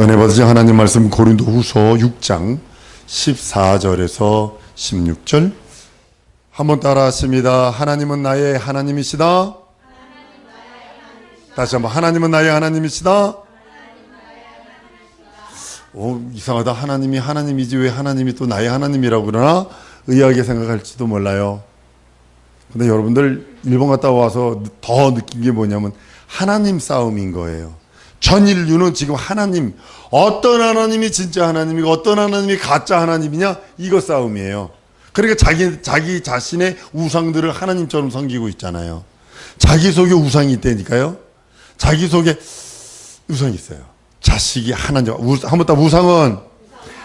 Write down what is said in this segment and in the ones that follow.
은혜 받으신 하나님 말씀 고린도 후서 6장 14절에서 16절 한번 따라 하십니다. 하나님은 나의 하나님이시다. 다시 한번 하나님은 나의 하나님이시다. 오, 이상하다. 하나님이 하나님이지 왜 하나님이 또 나의 하나님이라고 그러나 의아하게 생각할지도 몰라요. 근데 여러분들 일본 갔다 와서 더 느낀 게 뭐냐면 하나님 싸움인 거예요. 전 인류는 지금 하나님 어떤 하나님이 진짜 하나님이고 어떤 하나님이 가짜 하나님이냐 이거 싸움이에요. 그러니까 자기 자기 자신의 우상들을 하나님처럼 섬기고 있잖아요. 자기 속에 우상이 있다니까요. 자기 속에 우상이 있어요. 자식이 하나님 한번 더 우상은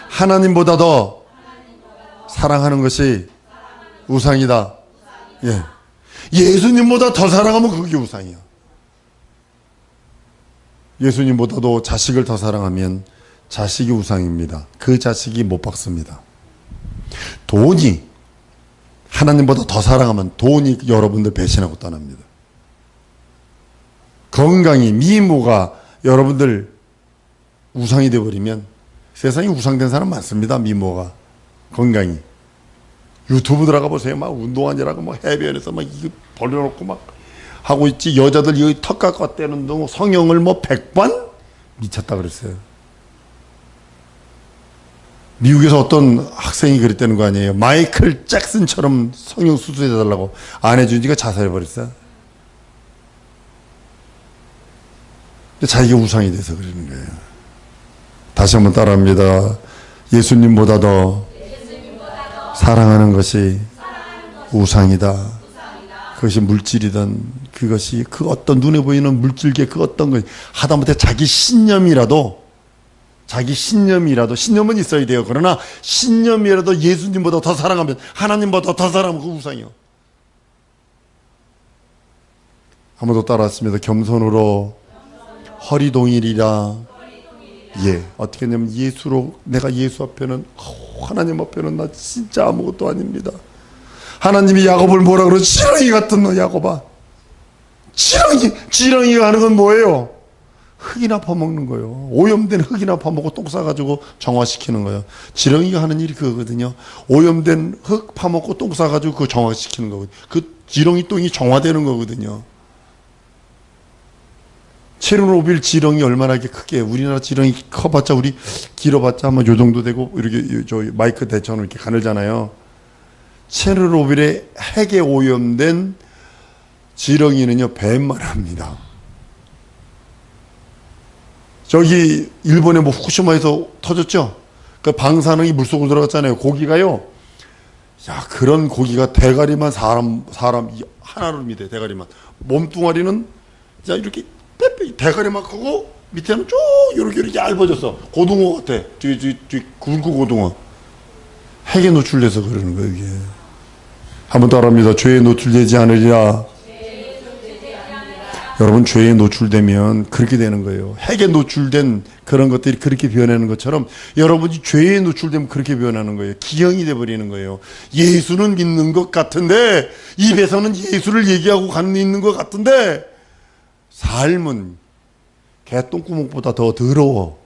하나님보다 더 사랑하는 것이 우상이다. 예. 예수님보다 더 사랑하면 그게 우상이야. 예수님보다도 자식을 더 사랑하면 자식이 우상입니다. 그 자식이 못 박습니다. 돈이 하나님보다 더 사랑하면 돈이 여러분들 배신하고 떠납니다. 건강이 미모가 여러분들 우상이 되어버리면 세상에 우상된 사람 많습니다. 미모가 건강이 유튜브 들어가 보세요. 막 운동하느라고 막 해변에서 막 벌려놓고 막 하고 있지. 여자들 여기 턱 떼는 동 성형을 뭐 100번 미쳤다 그랬어요. 미국에서 어떤 학생이 그랬다는 거 아니에요. 마이클 잭슨처럼 성형 수술해달라고 안 해주니까 자살해버렸어요. 자기가 우상이 돼서 그러는 거예요. 다시 한번 따라합니다. 예수님보다 더 사랑하는 것이 우상이다. 그것이 물질이든 그것이 그 어떤 눈에 보이는 물질계 그 어떤 것 하다못해 자기 신념이라도 자기 신념이라도 신념은 있어야 돼요. 그러나 신념이라도 예수님보다 더 사랑하면 하나님보다 더 사랑하면 그 우상이요. 더 따라왔습니다. 겸손으로 허리 동일이라 예 어떻게 했냐면 예수로 내가 예수 앞에는 하나님 앞에는 나 진짜 아무것도 아닙니다. 하나님이 야곱을 뭐라 그러 지렁이 같은 너 야곱아. 지렁이 지렁이가 하는 건 뭐예요? 흙이나 퍼먹는 거예요. 오염된 흙이나 퍼먹고 똥 싸가지고 정화시키는 거예요. 지렁이가 하는 일이 그거거든요. 오염된 흙 파먹고 똥 싸가지고 그 정화시키는 거거든요. 그 지렁이 똥이 정화되는 거거든요. 체르노빌 지렁이 얼마나 크게 우리나라 지렁이 커봤자 우리 길어봤자 아마 요 정도 되고 이렇게 저 마이크 대처럼 이렇게 가늘잖아요. 체르노빌의 핵에 오염된 지렁이는요 뱀만 합니다. 저기 일본의 뭐 후쿠시마에서 터졌죠. 그 방사능이 물속으로 들어갔잖아요. 고기가요. 야 그런 고기가 대가리만 사람 사람 하나로 밑에 대가리만 몸뚱아리는 자 이렇게 빼빼 대가리만 크고 밑에는 쭉 이렇게 이렇게 얇아졌어. 고등어 같아. 저기 굵고 고등어. 핵에 노출돼서 그러는 거예요 이게. 한번 따라합니다. 죄에 노출되지 않으리라. 여러분 죄에 노출되면 그렇게 되는 거예요. 핵에 노출된 그런 것들이 그렇게 변하는 것처럼 여러분이 죄에 노출되면 그렇게 변하는 거예요. 기형이 돼 버리는 거예요. 예수는 믿는 것 같은데 입에서는 예수를 얘기하고 있는 것 같은데 삶은 개똥구멍보다 더 더러워.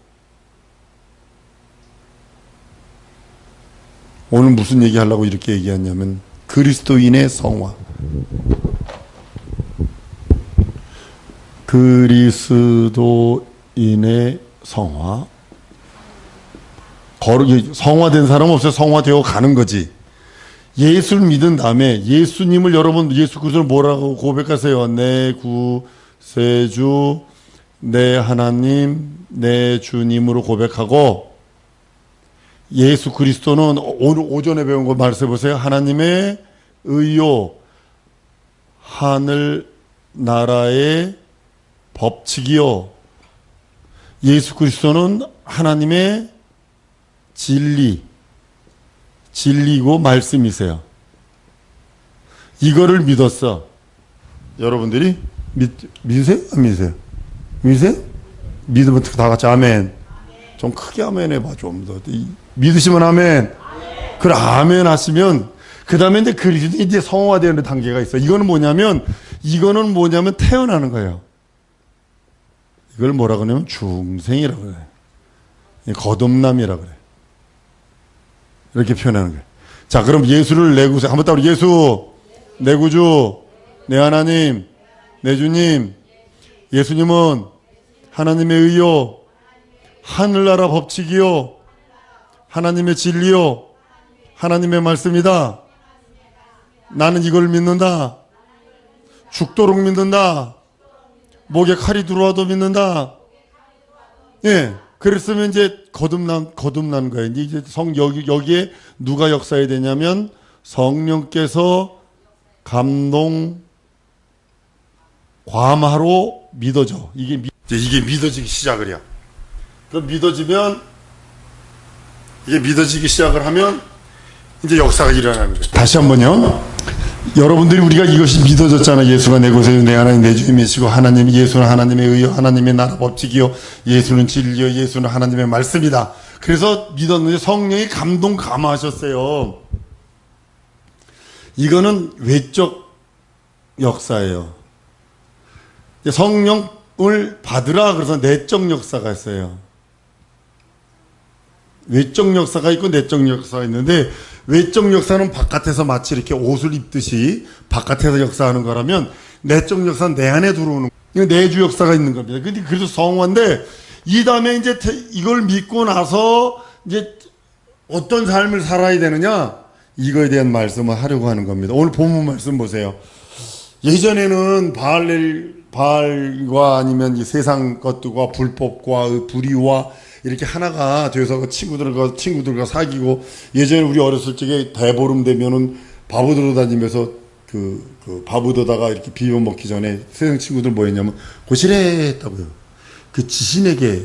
오늘 무슨 얘기 하려고 이렇게 얘기하냐면 그리스도인의 성화. 그리스도인의 성화. 거룩, 성화된 사람 없어요. 성화되어 가는 거지. 예수를 믿은 다음에 예수님을 여러분 예수 그리스도를 뭐라고 고백하세요? 내 구세주, 내 하나님, 내 주님으로 고백하고 예수 그리스도는 오늘 오전에 배운 거 말씀해 보세요. 하나님의 의요, 하늘 나라의 법칙이요. 예수 그리스도는 하나님의 진리, 진리고 말씀이세요. 이거를 믿었어. 여러분들이 믿, 믿으세요? 안 믿으세요? 믿으세요? 믿으면 다 같이 아멘. 좀 크게 아멘 해봐, 좀 더. 믿으시면 아멘. 그래, 아멘 하시면, 그 다음에 이제 그리스도 이제 성화되는 단계가 있어. 이거는 뭐냐면, 이거는 뭐냐면 태어나는 거예요. 이걸 뭐라 그러냐면 중생이라고 해요. 거듭남이라 그래. 이렇게 표현하는 거예요. 자, 그럼 예수를 내 구세. 한번 따로 예수, 내 구주, 내 하나님, 내 주님. 예수님은 하나님의 의요, 하늘나라 법칙이요, 하나님의 진리요, 하나님의 말씀이다. 나는 이걸 믿는다. 죽도록 믿는다. 목에 칼이 들어와도 믿는다. 예. 그랬으면 이제 거듭난 거듭난 거예요. 이제 성 여기 여기에 누가 역사해야 되냐면 성령께서 감동 과마로 믿어져. 이게 미, 이게 믿어지기 시작을 해요. 그 믿어지면 이게 믿어지기 시작을 하면 이제 역사가 일어나는 거예요. 다시 한번요. 여러분들이 우리가 이것이 믿어졌잖아. 예수가 내 곳에 내 하나님 내 주님이시고 하나님 예수는 하나님의 의요 하나님의 나라 법칙이요 예수는 진리요 예수는 하나님의 말씀이다. 그래서 믿었는데 성령이 감동 감화하셨어요. 이거는 외적 역사예요. 성령을 받으라 그래서 내적 역사가 있어요. 외적 역사가 있고 내적 역사가 있는데 외적 역사는 바깥에서 마치 이렇게 옷을 입듯이 바깥에서 역사하는 거라면 내적 역사는 내 안에 들어오는 내주 역사가 있는 겁니다. 근데 그래서 성화인데 이 다음에 이제 이걸 믿고 나서 이제 어떤 삶을 살아야 되느냐 이거에 대한 말씀을 하려고 하는 겁니다. 오늘 본문 말씀 보세요. 예전에는 바알 바알과 아니면 이 세상 것들과 불법과 불의와 이렇게 하나가 돼서 그 친구들과 친구들과 사귀고 예전에 우리 어렸을 적에 대보름 되면은 바보 들어다니면서 그, 그 바보 더다가 이렇게 비벼 먹기 전에 세상 친구들 뭐 했냐면 고시래 했다고요. 그 지신에게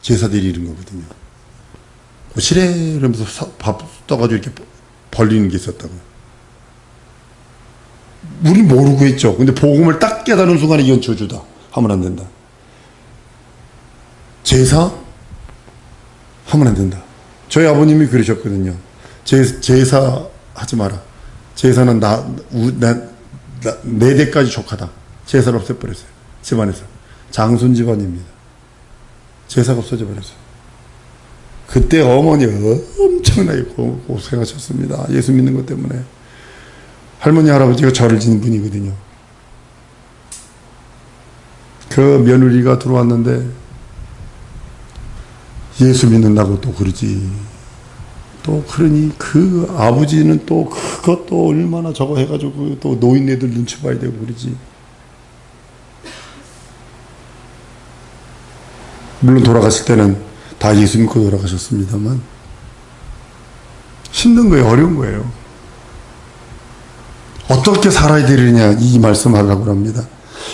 제사 드리는 거거든요. 고시래 이러면서 밥 떠가지고 이렇게 벌리는 게 있었다고요. 우리 모르고 했죠. 근데 복음을 딱 깨달은 순간에 이건 저주다. 하면 안 된다. 제사 하면 안 된다. 저희 아버님이 그러셨거든요. 제, 제사 하지 마라. 제사는 나, 우, 나, 나, 네 대까지 족하다. 제사를 없애버렸어요. 집안에서. 장손 집안입니다. 제사가 없어져 버렸어요. 그때 어머니 엄청나게 고생하셨습니다. 예수 믿는 것 때문에. 할머니, 할아버지가 절을 지는 분이거든요. 그 며느리가 들어왔는데 예수 믿는다고 또 그러지. 또 그러니 그 아버지는 또 그것도 얼마나 저거 해가지고 또 노인네들 눈치 봐야 되고 그러지. 물론 돌아가실 때는 다 예수 믿고 돌아가셨습니다만 힘든 거예요. 어려운 거예요. 어떻게 살아야 되느냐 이 말씀하려고 합니다.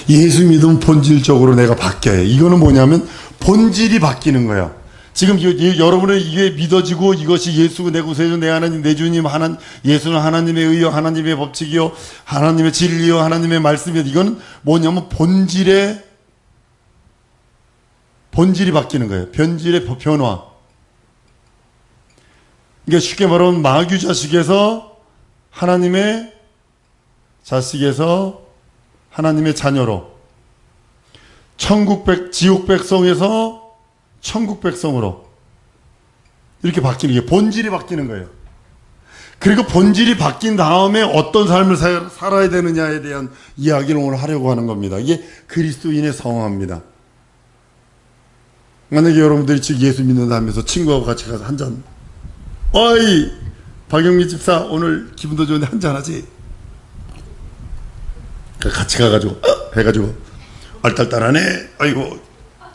예수 믿으면 본질적으로 내가 바뀌어요. 이거는 뭐냐면 본질이 바뀌는 거야. 지금 여러분의 이게 믿어지고 이것이 예수 내 구세주 내 하나님 내 주님 하나 예수는 하나님의 의요 하나님의 법칙이요 하나님의 진리요 하나님의 말씀이요 이건 뭐냐면 본질의 본질이 바뀌는 거예요. 변질의 변화. 그러니까 쉽게 말하면 마귀 자식에서 하나님의 자식에서 하나님의 자녀로 천국 백 지옥 백성에서 천국 백성으로 이렇게 바뀌는 게 본질이 바뀌는 거예요. 그리고 본질이 바뀐 다음에 어떤 삶을 살아야 되느냐에 대한 이야기를 오늘 하려고 하는 겁니다. 이게 그리스도인의 성화입니다. 만약에 여러분들이 지금 예수 믿는다 하면서 친구하고 같이 가서 한 잔, 어이, 박영미 집사 오늘 기분도 좋은데 한 잔 하지? 같이 가가지고, 어? 해가지고, 알딸딸하네? 아이고,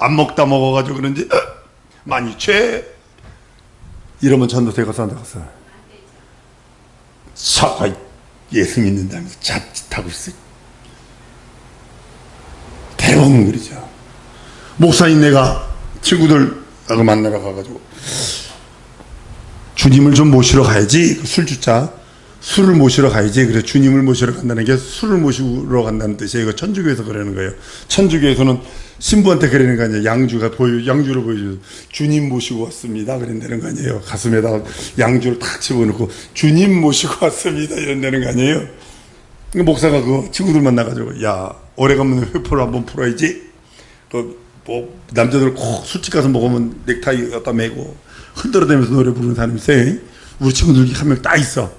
안 먹다 먹어가지고 그런지 어, 많이 취해. 이러면 전도대 가서 안 갔어 사과 예수 믿는다면서 자칫하고 있어. 대부분 그러죠. 목사인 내가 친구들하고 만나러 가가지고 주님을 좀 모시러 가야지. 술 주자 술을 모시러 가야지 그래 주님을 모시러 간다는 게 술을 모시러 간다는 뜻이에요 이거 천주교에서 그러는 거예요 천주교에서는 신부한테 그러는 거 아니에요. 양주가 보여, 양주를 보여줘. 주님 모시고 왔습니다. 그런다는 거 아니에요. 가슴에다가 양주를 탁 집어넣고, 주님 모시고 왔습니다. 이런다는 거 아니에요. 목사가 그 친구들 만나가지고, 야, 오래간만에 회포를 한번 풀어야지. 그 뭐 남자들 꼭 술집 가서 먹으면 넥타이 갖다 매고 흔들어대면서 노래 부르는 사람이 있어요. 우리 친구들 한 명 딱 있어.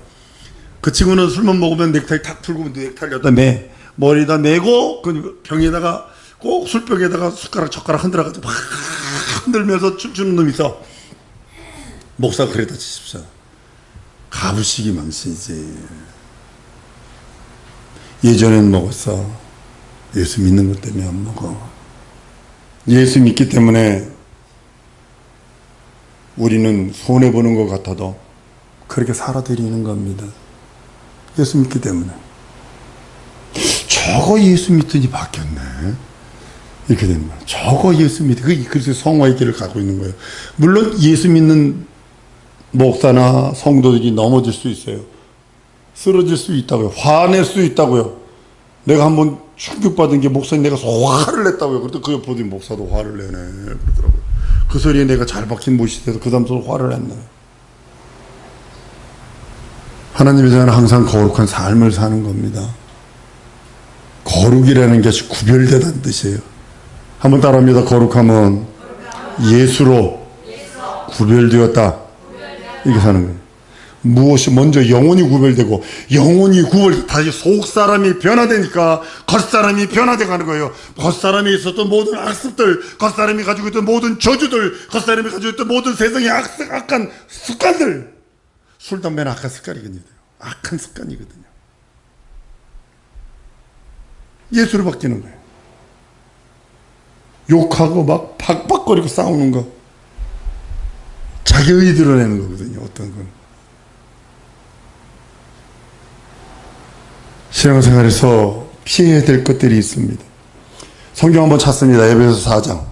그 친구는 술만 먹으면 넥타이 탁 풀고 넥타이 갖다 매 머리에다 매고 그 병에다가 꼭 술병에다가 숟가락 젓가락 흔들어가지고 막 흔들면서 춤추는 놈이 있어. 목사 그래다 치십시오. 가부식이 망신이지. 예전엔 먹었어. 예수 믿는 것 때문에 안 먹어. 예수 믿기 때문에 우리는 손해보는 것 같아도 그렇게 살아드리는 겁니다. 예수 믿기 때문에. 저거 예수 믿더니 바뀌었네. 이렇게 되는 거야. 저거 예수 믿, 그, 그래서 성화의 길을 가고 있는 거예요. 물론 예수 믿는 목사나 성도들이 넘어질 수 있어요. 쓰러질 수 있다고요. 화낼 수 있다고요. 내가 한번 충격받은 게 목사님 내가 화를 냈다고요. 그때 그 보더니 목사도 화를 내네. 그러더라고요. 그 소리에 내가 잘 박힌 못이 돼서 그 다음 또 화를 냈네. 하나님의 자는 항상 거룩한 삶을 사는 겁니다. 거룩이라는 것이 구별되다는 뜻이에요. 한번 따라합니다. 거룩함은 예수로 구별되었다. 이렇게 사는 거예요. 무엇이 먼저 영혼이 구별되고 영혼이 구별 다시 속 사람이 변화되니까 겉 사람이 변화돼 가는 거예요. 겉 사람이 있었던 모든 악습들, 겉 사람이 가지고 있던 모든 저주들, 겉 사람이 가지고 있던 모든 세상의 악, 악한 습관들. 술 담배는 악한 습관이거든요. 악한 습관이거든요. 예수로 바뀌는 거예요. 욕하고 막 박박거리고 싸우는 거. 자기 의 드러내는 거거든요. 어떤 건. 신앙생활에서 피해야 될 것들이 있습니다. 성경 한번 찾습니다. 에베소 4장.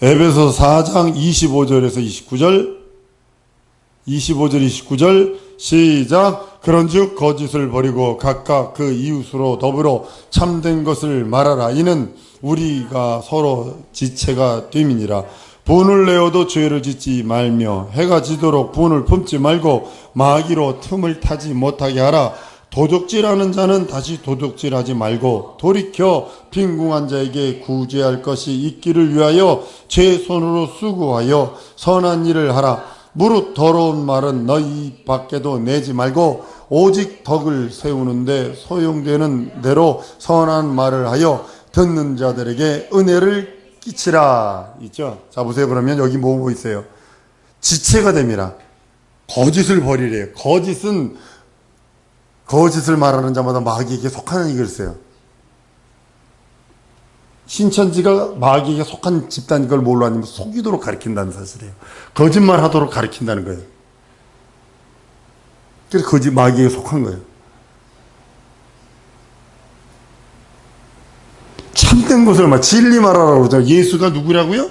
에베소 4장 25절에서 29절. 25절 29절 시작. 그런즉 거짓을 버리고 각각 그 이웃으로 더불어 참된 것을 말하라. 이는 우리가 서로 지체가 됨이니라. 분을 내어도 죄를 짓지 말며 해가 지도록 분을 품지 말고 마귀로 틈을 타지 못하게 하라. 도둑질하는 자는 다시 도둑질하지 말고 돌이켜 빈궁한 자에게 구제할 것이 있기를 위하여 제 손으로 수고하여 선한 일을 하라 무릇 더러운 말은 너희 밖에도 내지 말고 오직 덕을 세우는데 소용되는 대로 선한 말을 하여 듣는 자들에게 은혜를 끼치라 있죠. 자 보세요. 그러면 여기 뭐 보고 있어요? 지체가 됩니다. 거짓을 버리래요. 거짓은 거짓을 말하는 자마다 마귀에게 속하는 이걸 써요. 신천지가 마귀에게 속한 집단인 걸 뭘로 아니면 속이도록 가르친다는 사실이에요. 거짓말 하도록 가르친다는 거예요. 그래서 거짓 마귀에게 속한 거예요. 참된 것을 말 진리 말하라고 그러죠. 예수가 누구라고요?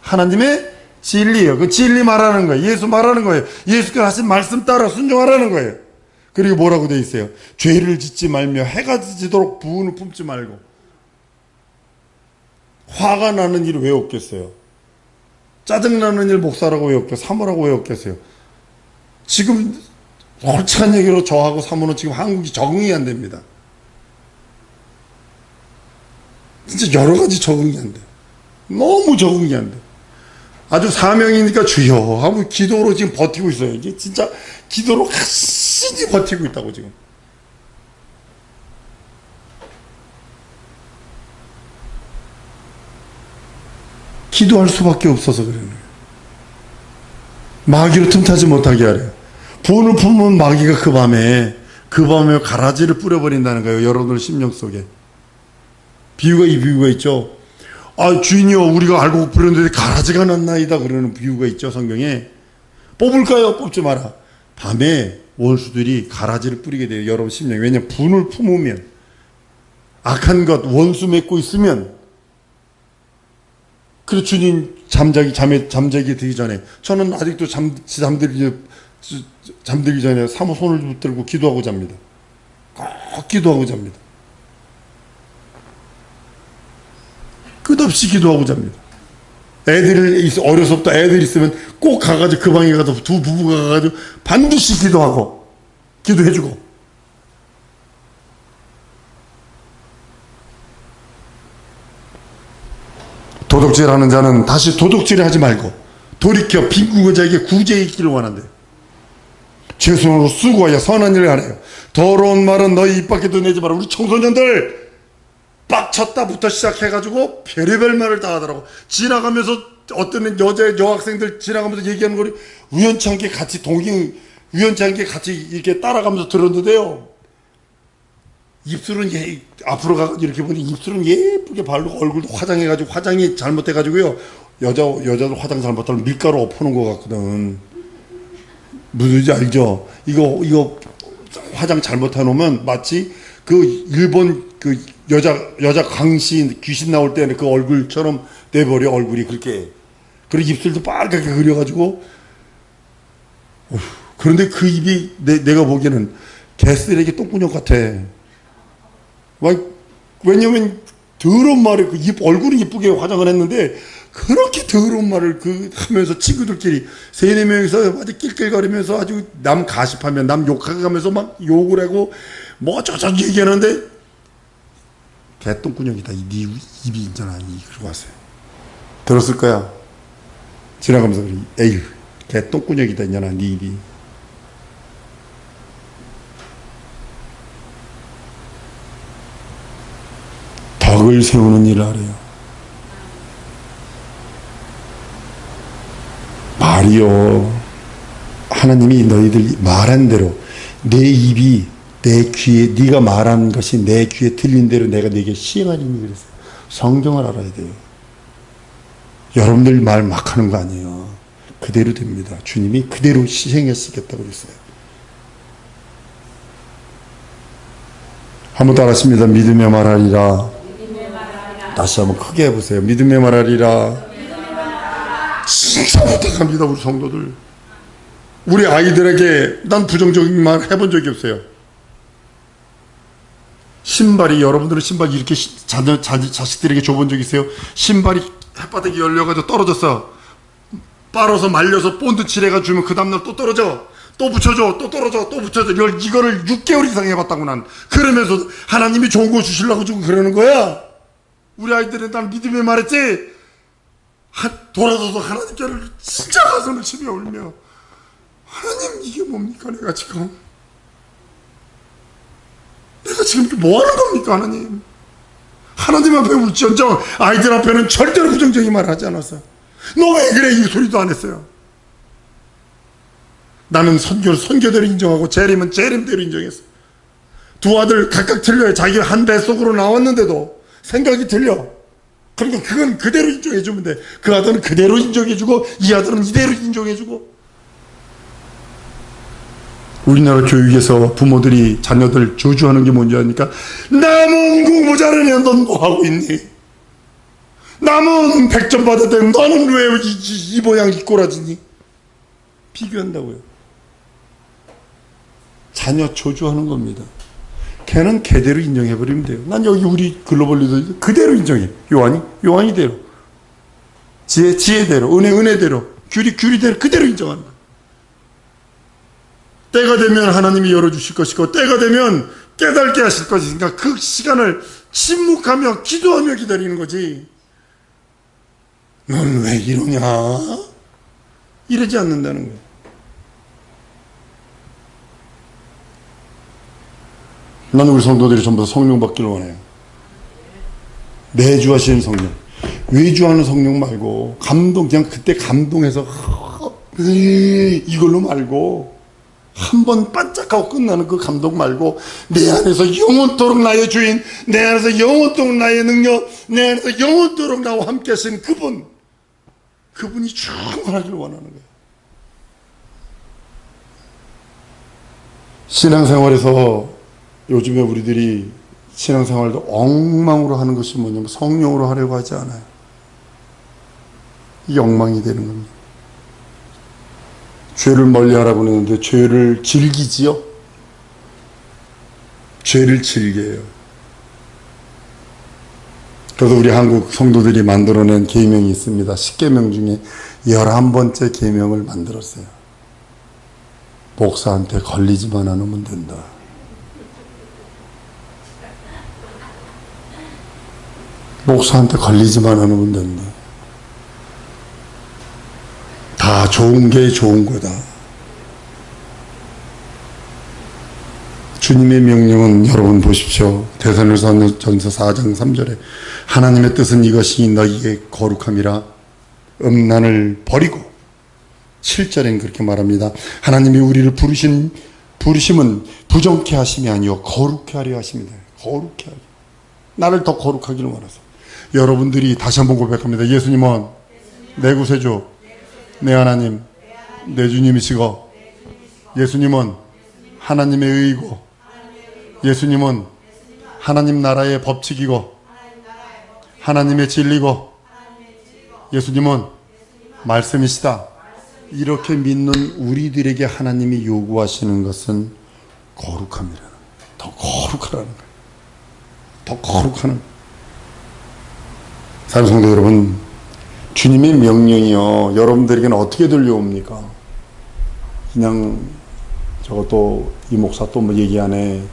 하나님의 진리예요. 그 진리 말하는 거예요. 예수 말하는 거예요. 예수가 하신 말씀 따라 순종하라는 거예요. 그리고 뭐라고 돼 있어요? 죄를 짓지 말며 해가 지도록 부은을 품지 말고 화가 나는 일 왜 없겠어요? 짜증나는 일 목사라고 왜 없겠어요? 사모라고 왜 없겠어요? 지금 옳지한 얘기로 저하고 사모는 지금 한국이 적응이 안 됩니다. 진짜 여러 가지 적응이 안 돼. 너무 적응이 안 돼. 아주 사명이니까 주여 하고 기도로 지금 버티고 있어요. 이게 진짜 기도로 확신히 버티고 있다고 지금. 기도할 수밖에 없어서 그래요. 마귀로 틈타지 못하게 하래요. 분을 품은 마귀가 그 밤에 그 밤에 가라지를 뿌려버린다는 거예요. 여러분들 심령 속에. 비유가 이 비유가 있죠. 아 주인이여 우리가 알고 부렸는데 가라지가 났나이다 그러는 비유가 있죠 성경에. 뽑을까요? 뽑지 마라. 밤에 원수들이 가라지를 뿌리게 돼요. 여러분 심령. 왜냐면 분을 품으면 악한 것 원수 맺고 있으면 그래 주님 잠자기 잠에 잠자기 되기 전에 저는 아직도 잠 잠들기 잠들기 전에 사모 손을 붙들고 기도하고 잡니다. 꼭 기도하고 잡니다. 끝없이 기도하고 잡니다. 애들이 어려서부터 애들 있으면 꼭 가가지고 그 방에 가서 두 부부가 가가지고 반드시 기도하고 기도해주고 도둑질하는 자는 다시 도둑질하지 말고 돌이켜 빈궁한 자에게 구제의 길을 원한대. 제 손으로 수고하여 선한 일을 하래요. 더러운 말은 너희 입 밖에도 내지 마라. 우리 청소년들 빡쳤다부터 시작해가지고 별의별 말을 다 하더라고. 지나가면서 어떤 여자 여학생들 지나가면서 얘기하는 거를 우연치 않게 같이 동행 우연치 않게 같이 이렇게 따라가면서 들었는데요. 입술은 예, 앞으로 가 이렇게 보니 입술은 예쁘게 바르고 얼굴도 화장해가지고 화장이 잘못돼가지고요. 여자 여자도 화장 잘못하면 밀가루 엎어놓은 것 같거든. 무슨 지 알죠? 이거 이거 화장 잘못해 놓으면 마치 그 일본 그 여자 여자 강신 귀신 나올 때는 그 얼굴처럼 돼버려 얼굴이 그렇게 그리고 입술도 빨갛게 그려가지고 어휴, 그런데 그 입이 내, 내가 보기에는 개쓰레기 똥구녕 같아. 와, 왜냐면 더러운 말을 그입 얼굴은 이쁘게 화장을 했는데 그렇게 더러운 말을 그 하면서 친구들끼리 세네 명이서 아주 낄낄거리면서 아주 남 가십하면 남 욕하면서 막 욕을 하고 뭐 어쩌저쩌 얘기하는데 개똥구녕이다. 이 네 입이 있잖아. 이 그러고 왔어요. 들었을 거야. 지나가면서 에휴 개똥구녕이다. 있잖아 네 입이 덕을 세우는 일을 하래요 말이요. 하나님이 너희들 말한 대로 내 입이 내 귀에 네가 말한 것이 내 귀에 들린 대로 내가 네게 시행하리니 그랬어요. 성경을 알아야 돼요. 여러분들 말 막 하는 거 아니에요. 그대로 됩니다. 주님이 그대로 시행했겠다고 그랬어요. 한번 따라 하십니다. 믿음의 말하리라. 다시 한번 크게 해보세요. 믿음의 말하리라. 진짜 부탁합니다 우리 성도들. 우리 아이들에게 난 부정적인 말 해본 적이 없어요. 신발이 여러분들은 신발 이렇게 시- 자녀, 자, 자식들에게 줘본 적 있어요? 신발이 햇바닥이 열려가지고 떨어졌어. 빨아서 말려서 본드 칠해가 주면 그 다음날 또 떨어져. 또 붙여줘. 또 떨어져. 또 붙여줘. 이걸, 이거를 6개월 이상 해봤다고 난. 그러면서 하나님이 좋은 거 주시려고 지금 그러는 거야 우리 아이들은 난 믿음의 말했지. 하, 돌아서서 하나님께를 진짜 가슴을 치며 울며 하나님 이게 뭡니까 내가 지금? 내가 지금 이게 뭐 하는 겁니까 하나님? 하나님 앞에 울지언정 아이들 앞에는 절대로 부정적인 말 하지 않았어요 너 왜 그래? 이 소리도 안 했어요. 나는 선교를 선교대로 인정하고 재림은 재림대로 인정했어. 두 아들 각각 틀려요. 자기가 한 뱃속으로 나왔는데도 생각이 틀려 그러니까 그건 그대로 인정해주면 돼. 그 아들은 그대로 인정해주고 이 아들은 이대로 인정해주고. 우리나라 교육에서 부모들이 자녀들 저주하는 게 뭔지 아니까 남은 공부 잘하냐 넌뭐 하고 있니? 남은 100점 받았대 너는 왜 이 모양 이 꼬라지니? 비교한다고요. 자녀 저주하는 겁니다. 걔는 걔대로 인정해버리면 돼요. 난 여기 우리 글로벌 리더 그대로 인정해. 요한이? 요한이대로. 지혜, 지혜대로. 은혜, 은혜대로. 규리, 규리대로. 그대로 인정한다. 때가 되면 하나님이 열어주실 것이고, 때가 되면 깨닫게 하실 것이니까 그 시간을 침묵하며 기도하며 기다리는 거지. 넌 왜 이러냐? 이러지 않는다는 거예요. 나는 우리 성도들이 전부 다 성령 받기를 원해요. 내주 하시는 성령. 외주하는 성령 말고, 감동, 그냥 그때 감동해서, 이걸로 말고, 한 번 반짝하고 끝나는 그 감동 말고, 내 안에서 영원토록 나의 주인, 내 안에서 영원토록 나의 능력, 내 안에서 영원토록 나와 함께 하신 그분, 그분이 충만하기를 원하는 거예요. 신앙생활에서 요즘에 우리들이 신앙생활도 엉망으로 하는 것이 뭐냐면 성령으로 하려고 하지 않아요. 이 엉망이 되는 겁니다. 죄를 멀리 하라고 그러는데 죄를 즐기지요? 죄를 즐겨요. 그래서 우리 한국 성도들이 만들어낸 계명이 있습니다. 10계명 중에 11번째 계명을 만들었어요. 목사한테 걸리지만 않으면 된다. 목사한테 걸리지만 않으면 된다. 다 좋은 게 좋은 거다. 주님의 명령은 여러분 보십시오. 대선을전서 4장 3절에 하나님의 뜻은 이것이 너희의 거룩함이라 음란을 버리고 7절엔 그렇게 말합니다. 하나님이 우리를 부르신 부르심은 부정케 하심이 아니요 거룩케 하려 하십니다. 거룩케 하려. 나를 더 거룩하기를 원해서. 여러분들이 다시 한번 고백합니다. 예수님은 내 구세주, 내 하나님, 내 주님이시고 예수님은 하나님의 의이고 예수님은 하나님 나라의 법칙이고 하나님의 진리고 예수님은 말씀이시다. 이렇게 믿는 우리들에게 하나님이 요구하시는 것은 거룩함이라는. 더 거룩하라는 거예요. 더 거룩하는 사랑하는 성도 여러분 주님의 명령이요 여러분들에게는 어떻게 들려옵니까? 그냥 저것도 이 목사 또 뭐 얘기하네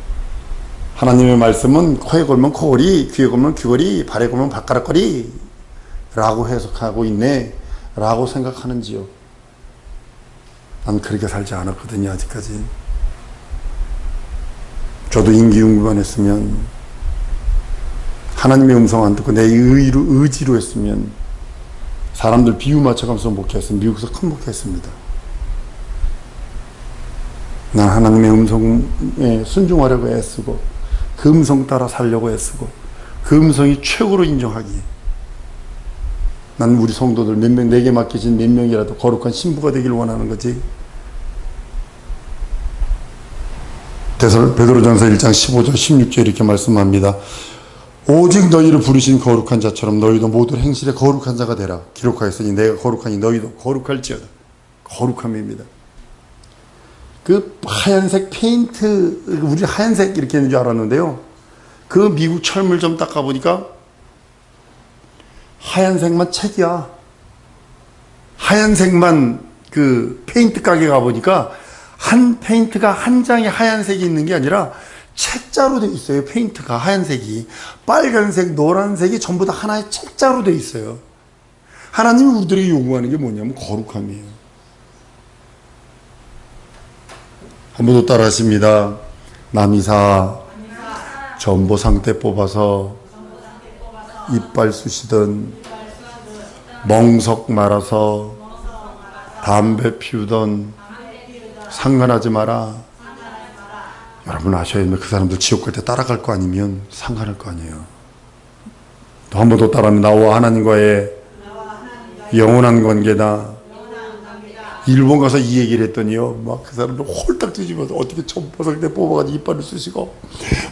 하나님의 말씀은 코에 걸면 코걸이 귀에 걸면 귀걸이 발에 걸면 발가락걸이 라고 해석하고 있네 라고 생각하는지요? 난 그렇게 살지 않았거든요 아직까지. 저도 임기응변 했으면 하나님의 음성 안 듣고 내 의로, 의지로 했으면 사람들 비유 맞춰가면서 목회했으면 미국에서 큰 목회했습니다. 난 하나님의 음성에 순종하려고 애쓰고 그 음성 따라 살려고 애쓰고 그 음성이 최고로 인정하기에 난 우리 성도들 몇 명, 내게 맡기신 몇 명이라도 거룩한 신부가 되길 원하는 거지. 베드로전서 1장 15절 16절 이렇게 말씀합니다. 오직 너희를 부르신 거룩한 자처럼 너희도 모두 행실에 거룩한 자가 되라. 기록하였으니 내가 거룩하니 너희도 거룩할지어다. 거룩함입니다. 그 하얀색 페인트, 우리 하얀색 이렇게 있는 줄 알았는데요. 그 미국 철물 좀 닦아보니까 하얀색만 책이야. 하얀색만 그 페인트 가게 가보니까 한 페인트가 한 장에 하얀색이 있는 게 아니라 책자로 돼 있어요. 페인트가 하얀색이. 빨간색, 노란색이 전부 다 하나의 책자로 돼 있어요. 하나님이 우리들에게 요구하는 게 뭐냐면 거룩함이에요. 한 번 더 따라 하십니다. 남이사 전보상 때 뽑아서 이빨 쑤시던 멍석 말아서 담배 피우던 상관하지 마라. 여러분 아셔야 됩니다. 그 사람들 지옥 갈 때 따라갈 거 아니면 상관할 거 아니에요. 또 한 번 더 따라하면 나와 하나님과의 영원한 관계다. 일본 가서 이 얘기를 했더니요, 막 그 사람들 홀딱 뒤집어서 어떻게 때 뽑아가지고 이빨을 쑤시고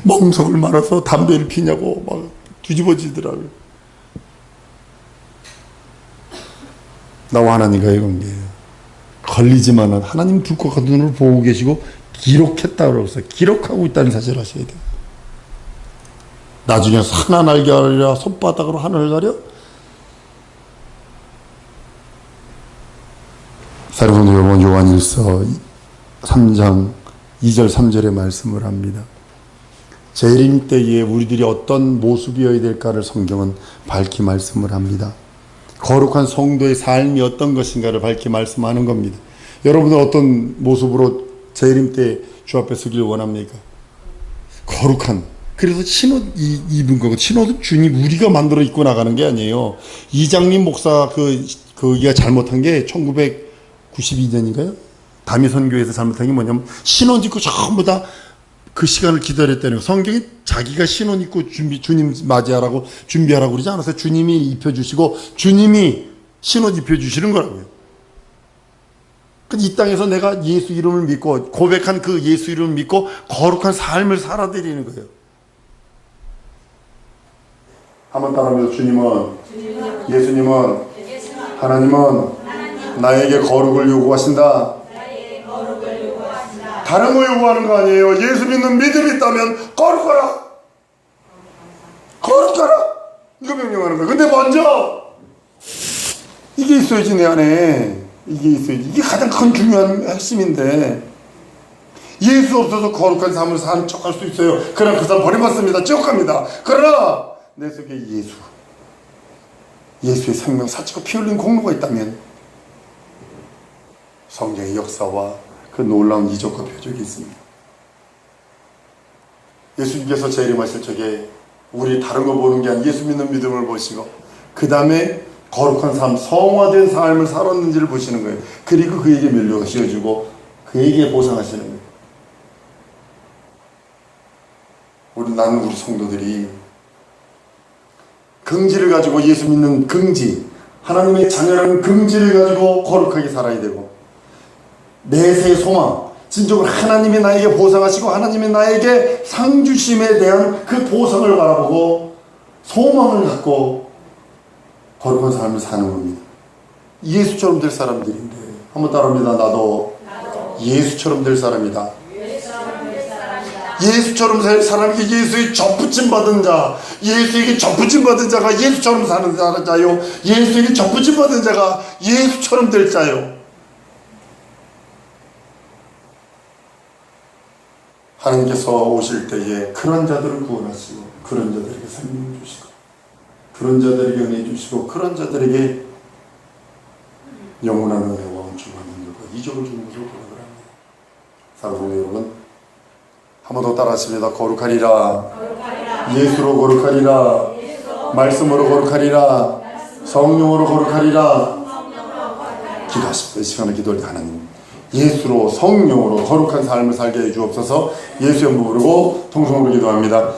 멍석을 말아서 담배를 피냐고 막 뒤집어지더라고요. 나와 하나님과의 관계예요. 걸리지만은 하나님 불꽃 같은 눈으로 보고 계시고 기록했다고 해서 기록하고 있다는 사실을 아셔야 돼요. 나중에 하나 날개 가려 손바닥으로 하늘을 가려 사랑하는 여러분 요한일서 3장 2절 3절의 말씀을 합니다. 재림 때에 우리들이 어떤 모습이어야 될까를 성경은 밝히 말씀을 합니다. 거룩한 성도의 삶이 어떤 것인가를 밝히 말씀하는 겁니다. 여러분은 어떤 모습으로 재림 때주 앞에 서길 원합니까? 거룩한. 그래서 신옷 이- 입은 거고 신옷은 주님 우리가 만들어 입고 나가는 게 아니에요. 이장님 목사 그 그기가 잘못한 게 1992년인가요? 담이 선교에서 잘못한 게 뭐냐면 신옷 입고 전부 다 그 시간을 기다렸다는 거. 성경이 자기가 신옷 입고 준비 주님 맞이하라고 준비하라고 그러지 않았어요. 주님이 입혀 주시고 주님이 신옷 입혀 주시는 거라고요. 그이 땅에서 내가 예수 이름을 믿고 고백한 그 예수 이름을 믿고 거룩한 삶을 살아드리는 거예요. 한번 따라하면서 주님은 예수님은 하나님은 나에게 거룩을 요구하신다. 다른 거 요구하는 거 아니에요. 예수 믿는 믿음이 있다면 거룩하라. 거룩하라. 이거 명령하는 거예요. 근데 먼저 이게 있어야지 내 안에. 이게 있어야지. 이게 가장 큰 중요한 핵심인데 예수 없어서 거룩한 삶을 사는 척할 수 있어요. 그러나 그 사람 버림받습니다. 지옥 갑니다. 그러나 내 속에 예수, 예수의 생명 사치고 피 흘린 공로가 있다면 성경의 역사와 그 놀라운 이적과 표적이 있습니다. 예수님께서 재림하실 적에 우리 다른 거 보는 게 아니라 예수 믿는 믿음을 보시고 그 다음에 거룩한 삶, 성화된 삶을 살았는지를 보시는 거예요. 그리고 그에게 면류가 씌워주고 그에게 보상하시는 거예요. 우리 나는 우리 성도들이 긍지를 가지고 예수 믿는 긍지, 하나님의 자녀라는 긍지를 가지고 거룩하게 살아야 되고 내세의 소망, 진정으로 하나님이 나에게 보상하시고 하나님이 나에게 상 주심에 대한 그 보상을 바라보고 소망을 갖고 거룩한 삶을 사는 겁니다. 예수처럼 될 사람들인데 한번 따라합니다. 나도 예수처럼 될 사람이다. 예수처럼 살 사람에게 예수의 접붙임 받은 자, 예수에게 접붙임 받은 자가 예수처럼 사는 자- 자요. 예수에게 접붙임 받은 자가 예수처럼 될 자요. 하나님께서 오실 때에 그런 자들을 구원하시고 그런 자들에게 생명 주시고 그런 자들에게 은혜 주시고 그런 자들에게 영원한 은혜와 온전한 능력과 이적을 주는 것을 보내을 합니다. 사랑하는 여러분 한 번 더 따라하십니다. 거룩하리라 예수로 거룩하리라 말씀으로 거룩하리라 성령으로 거룩하리라 기도하십시다. 이 시간에 기도할 때 하나님 예수로 성령으로 거룩한 삶을 살게 해 주옵소서 예수 의 부르고 통성으로 기도합니다.